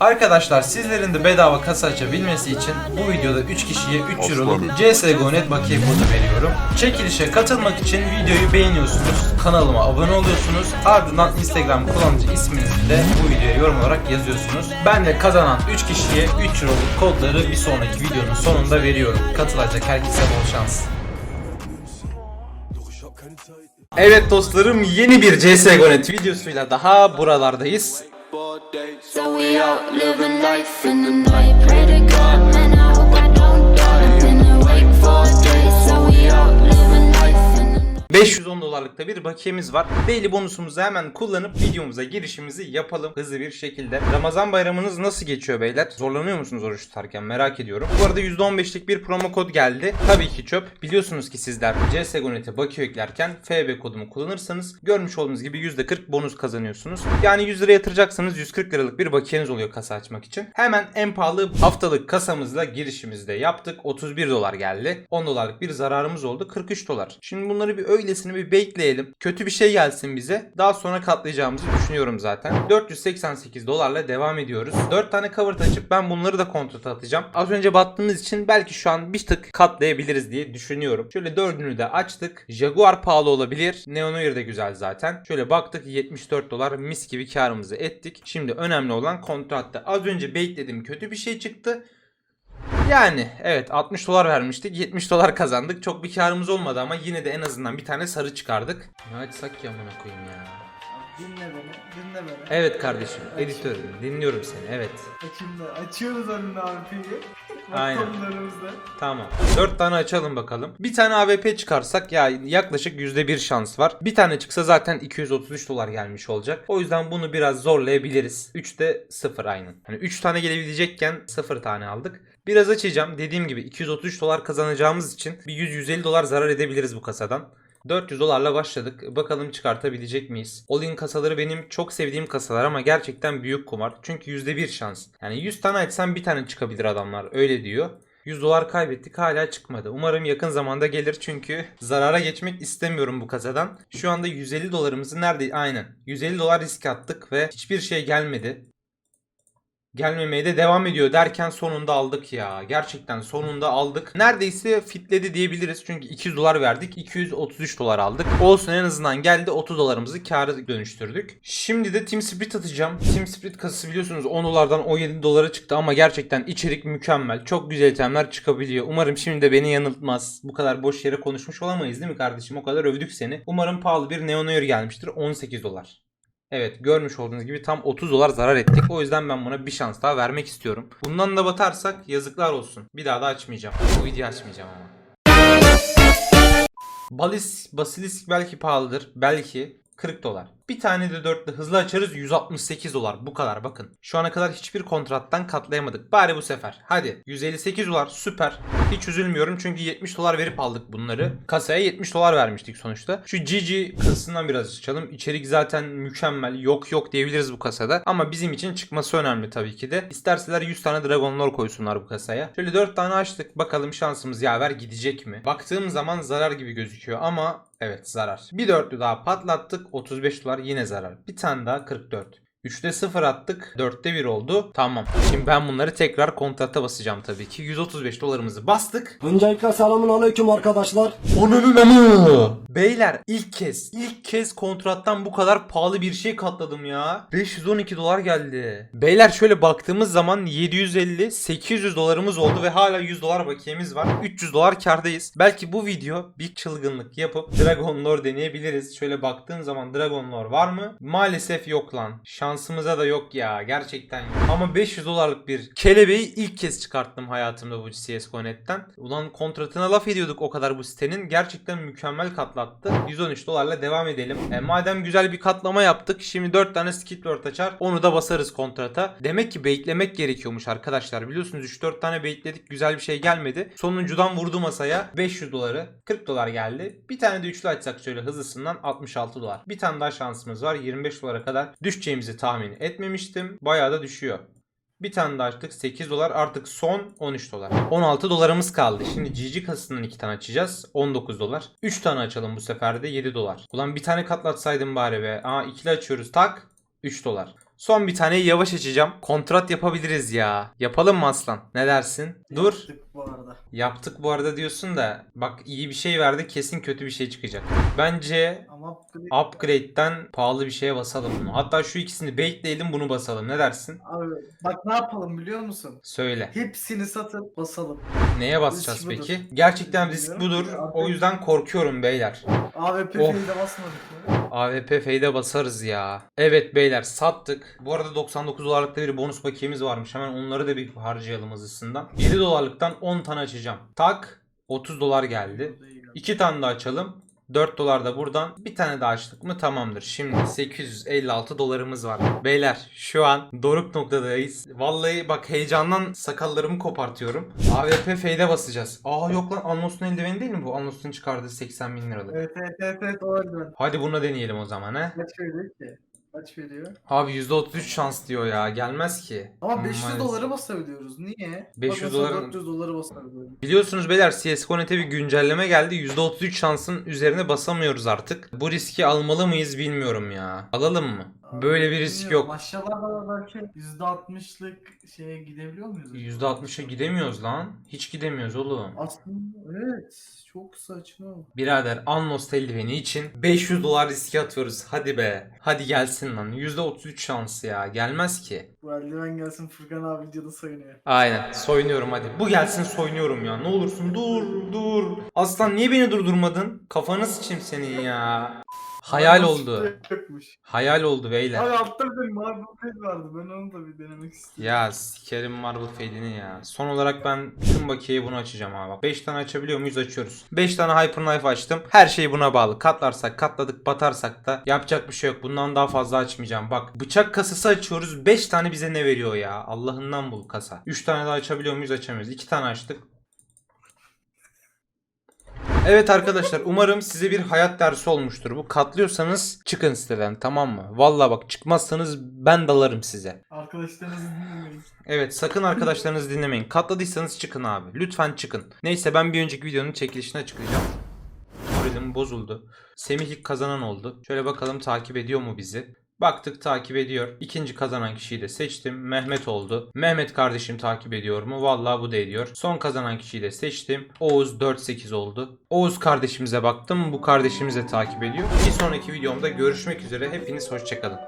Arkadaşlar sizlerin de bedava kasa açabilmesi için bu videoda 3 kişiye 3 euroluk CSGO.net bakiye kodu veriyorum. Çekilişe katılmak için videoyu beğeniyorsunuz, kanalıma abone oluyorsunuz, ardından Instagram kullanıcı isminizi de bu videoya yorum olarak yazıyorsunuz. Ben de kazanan 3 kişiye 3 euroluk kodları bir sonraki videonun sonunda veriyorum. Katılacak herkese bol şans. Evet dostlarım yeni bir CSGO.net videosuyla daha buralardayız. So we out living life in the night. Pray to God, man, I hope I don't die. Been awake for days. So we out living life in the night. 510 dolarlıkta bir bakiyemiz var. Daily bonusumuzu hemen kullanıp videomuza girişimizi yapalım hızlı bir şekilde. Ramazan bayramınız nasıl geçiyor beyler? Zorlanıyor musunuz oruç tutarken merak ediyorum. Bu arada %15'lik bir promo kod geldi. Tabii ki çöp. Biliyorsunuz ki sizler CSGO.net'e bakiye eklerken FB kodumu kullanırsanız görmüş olduğunuz gibi %40 bonus kazanıyorsunuz. Yani 100 lira yatıracaksanız 140 liralık bir bakiyeniz oluyor kasa açmak için. Hemen en pahalı haftalık kasamızla girişimizi de yaptık. 31 dolar geldi. 10 dolarlık bir zararımız oldu. 43 dolar. Şimdi bunları bir öylesini bir bekleyelim. Kötü bir şey gelsin bize. Daha sonra katlayacağımızı düşünüyorum zaten. 488 dolarla devam ediyoruz. 4 tane cover açıp ben bunları da kontrol atacağım. Az önce battığımız için belki şu an bir tık katlayabiliriz diye düşünüyorum. Şöyle dördünü de açtık. Jaguar pahalı olabilir. Neonoir de güzel zaten. Şöyle baktık 74 dolar mis gibi karımızı ettik. Şimdi önemli olan kontratta. Az önce beklediğim kötü bir şey çıktı. Yani evet 60 dolar vermiştik 70 dolar kazandık çok bir karımız olmadı ama yine de en azından bir tane sarı çıkardık. Ne açsak ki amına koyayım ya. Dinle beni, dinle beni. Evet kardeşim editörüm dinliyorum seni evet. Şimdi açıyoruz önüne AWP'yi. Aynen. Tamam. 4 tane açalım bakalım. Bir tane AWP çıkarsak ya yaklaşık %1 şans var. Bir tane çıksa zaten 233 dolar gelmiş olacak. O yüzden bunu biraz zorlayabiliriz. 3'te 0 aynen. Hani 3 tane gelebilecekken 0 tane aldık. Biraz açacağım. Dediğim gibi 233 dolar kazanacağımız için bir 100-150 dolar zarar edebiliriz bu kasadan. 400 dolarla başladık. Bakalım çıkartabilecek miyiz? All-in kasaları benim çok sevdiğim kasalar ama gerçekten büyük kumar. Çünkü %1 şans. Yani 100 tane açsam bir tane çıkabilir adamlar. Öyle diyor. 100 dolar kaybettik hala çıkmadı. Umarım yakın zamanda gelir çünkü zarara geçmek istemiyorum bu kasadan. Şu anda 150 dolarımızı nerede? Aynen. 150 dolar risk attık ve hiçbir şey gelmedi. Gelmemeye de devam ediyor derken sonunda aldık ya. Gerçekten sonunda aldık. Neredeyse fitledi diyebiliriz. Çünkü 200 dolar verdik. 233 dolar aldık. Olsun en azından geldi 30 dolarımızı kâra dönüştürdük. Şimdi de Team Spirit atacağım. Team Spirit kasası biliyorsunuz 10 dolardan 17 dolara çıktı ama gerçekten içerik mükemmel. Çok güzel itemler çıkabiliyor. Umarım şimdi de beni yanıltmaz. Bu kadar boş yere konuşmuş olamayız değil mi kardeşim? O kadar övdük seni. Umarım pahalı bir Neo Noir gelmiştir. 18 dolar. Evet görmüş olduğunuz gibi tam 30 dolar zarar ettik. O yüzden ben buna bir şans daha vermek istiyorum. Bundan da batarsak yazıklar olsun. Bir daha da açmayacağım. Bu videoyu açmayacağım ama. Balis, basilisk belki pahalıdır. Belki 40 dolar. Bir tane de dörtlü hızlı açarız 168 dolar. Bu kadar bakın. Şu ana kadar hiçbir kontrattan katlayamadık. Bari bu sefer. Hadi 158 dolar süper. Hiç üzülmüyorum çünkü 70 dolar verip aldık bunları. Kasaya 70 dolar vermiştik sonuçta. Şu GG kasasından biraz açalım. İçerik zaten mükemmel. Yok yok diyebiliriz bu kasada. Ama bizim için çıkması önemli tabii ki de. İsterseler 100 tane Dragon Lore koysunlar bu kasaya. Şöyle 4 tane açtık. Bakalım şansımız yaver gidecek mi? Baktığım zaman zarar gibi gözüküyor ama evet zarar. Bir dörtlü daha patlattık. 35 dolar yine zarar. Bir tane daha 44. 3'te 0 attık. 4'te 1 oldu. Tamam. Şimdi ben bunları tekrar kontrata basacağım tabii ki. 135 dolarımızı bastık. Öncelikle selamun aleyküm arkadaşlar. Onunun amı. Beyler ilk kez ilk kez kontrattan bu kadar pahalı bir şey katladım ya. 512 dolar geldi. Beyler şöyle baktığımız zaman 750 800 dolarımız oldu ve hala 100 dolar bakiyemiz var. 300 dolar kardayız. Belki bu video bir çılgınlık yapıp Dragon Lore deneyebiliriz. Şöyle baktığın zaman Dragon Lore var mı? Maalesef yok lan. Şansımıza da yok ya. Gerçekten. Ama 500 dolarlık bir kelebeği ilk kez çıkarttım hayatımda bu CSGO.net'ten. Ulan kontratına laf ediyorduk o kadar bu sitenin. Gerçekten mükemmel katlattı. 113 dolarla devam edelim. E, madem güzel bir katlama yaptık. Şimdi 4 tane skill word açar. Onu da basarız kontrata. Demek ki baitlemek gerekiyormuş arkadaşlar. Biliyorsunuz 3-4 tane baitledik. Güzel bir şey gelmedi. Sonuncudan vurdu masaya. 500 doları. 40 dolar geldi. Bir tane de üçlü açsak şöyle hızlısından 66 dolar. Bir tane daha şansımız var. 25 dolara kadar düşeceğimizi tahmin etmemiştim. Bayağı da düşüyor. Bir tane daha açtık 8 dolar artık son 13 dolar. 16 dolarımız kaldı. Şimdi GG kasasından 2 tane açacağız. 19 dolar. 3 tane açalım bu sefer de 7 dolar. Ulan bir tane katlatsaydım bari be. Aa ikili açıyoruz tak 3 dolar. Son bir taneyi yavaş açacağım. Kontrat yapabiliriz ya. Yapalım mı aslan? Ne dersin? Dur. Yaptık bu arada. Yaptık bu arada diyorsun da bak iyi bir şey verdi kesin kötü bir şey çıkacak. Bence Ama upgrade- upgrade'den pahalı bir şeye basalım bunu. Hatta şu ikisini baitleyelim bunu basalım. Ne dersin? Abi bak ne yapalım biliyor musun? Söyle. Hepsini satıp basalım. Neye basacağız Risk budur. peki? Gerçekten risk budur. O yüzden korkuyorum beyler. AWP Of. fail'de basmadık mı? AWP fade'e basarız ya. Evet beyler sattık. Bu arada 99 dolarlıkta bir bonus bakiyemiz varmış. Hemen onları da bir harcayalım hızlısından. 7 dolarlıktan 10 tane açacağım. Tak 30 dolar geldi. 2 tane daha açalım. 4 dolar da buradan. Bir tane daha açtık mı tamamdır. Şimdi 856 dolarımız var. Beyler şu an doruk noktadayız. Vallahi bak heyecandan sakallarımı kopartıyorum. AWP fade'e basacağız. Aa yok lan Anlos'un eldiveni değil mi bu? Anlos'un çıkardığı 80 bin liralık. Evet evet evet evet o. Hadi buna deneyelim o zaman he. Kaç veriyor ki? Kaç veriyor? Abi %33 şans diyor ya. Gelmez ki. Ama 500 Maalesef. doları basabiliyoruz. Niye? 500 Bak doların- 400 doları basabiliyoruz. Biliyorsunuz beyler CSGO.net'e bir güncelleme geldi. %33 şansın üzerine basamıyoruz artık. Bu riski almalı mıyız bilmiyorum ya. Alalım mı? Böyle bir risk Bilmiyorum, yok. Aşağılarda belki %60'lık şeye gidebiliyor muyuz? acaba? %60'a gidemiyoruz lan. Hiç gidemiyoruz oğlum. Aslında evet. Çok saçma. Birader Unlost eldiveni için 500 dolar riske atıyoruz. Hadi be. Hadi gelsin lan. %33 şansı ya. Gelmez ki. Bu eldiven gelsin Furkan abi videoda soyunuyor. Aynen. Soyunuyorum hadi. Bu gelsin soyunuyorum ya. Ne olursun dur dur. Aslan niye beni durdurmadın? Kafanı sıçayım senin ya. Hayal oldu. Yokmuş. Hayal oldu beyler. Abi altta bir Marble Pet vardı. Ben onu da bir denemek istedim. Ya sikerim Marble Fade'ini ya. Son olarak ben bütün bakiyeye bunu açacağım abi. 5 tane açabiliyor muyuz? Açıyoruz. 5 tane Hyper Knife açtım. Her şey buna bağlı. Katlarsak katladık batarsak da yapacak bir şey yok. Bundan daha fazla açmayacağım. Bak bıçak kasası açıyoruz. 5 tane bize ne veriyor ya? Allah'ından bul kasa. 3 tane daha açabiliyor muyuz? Açamıyoruz. 2 tane açtık. Evet arkadaşlar umarım size bir hayat dersi olmuştur. Bu katlıyorsanız çıkın siteden tamam mı? Vallahi bak çıkmazsanız ben dalarım size. Arkadaşlarınızı dinlemeyin. Evet sakın arkadaşlarınızı dinlemeyin. Katladıysanız çıkın abi. Lütfen çıkın. Neyse ben bir önceki videonun çekilişine çıkacağım. Moralim bozuldu. Semih ilk kazanan oldu. Şöyle bakalım takip ediyor mu bizi? Baktık takip ediyor. İkinci kazanan kişiyi de seçtim. Mehmet oldu. Mehmet kardeşim takip ediyor mu? Vallahi bu da ediyor. Son kazanan kişiyi de seçtim. Oğuz 4-8 oldu. Oğuz kardeşimize baktım. Bu kardeşimiz de takip ediyor. Bir sonraki videomda görüşmek üzere. Hepiniz hoşçakalın.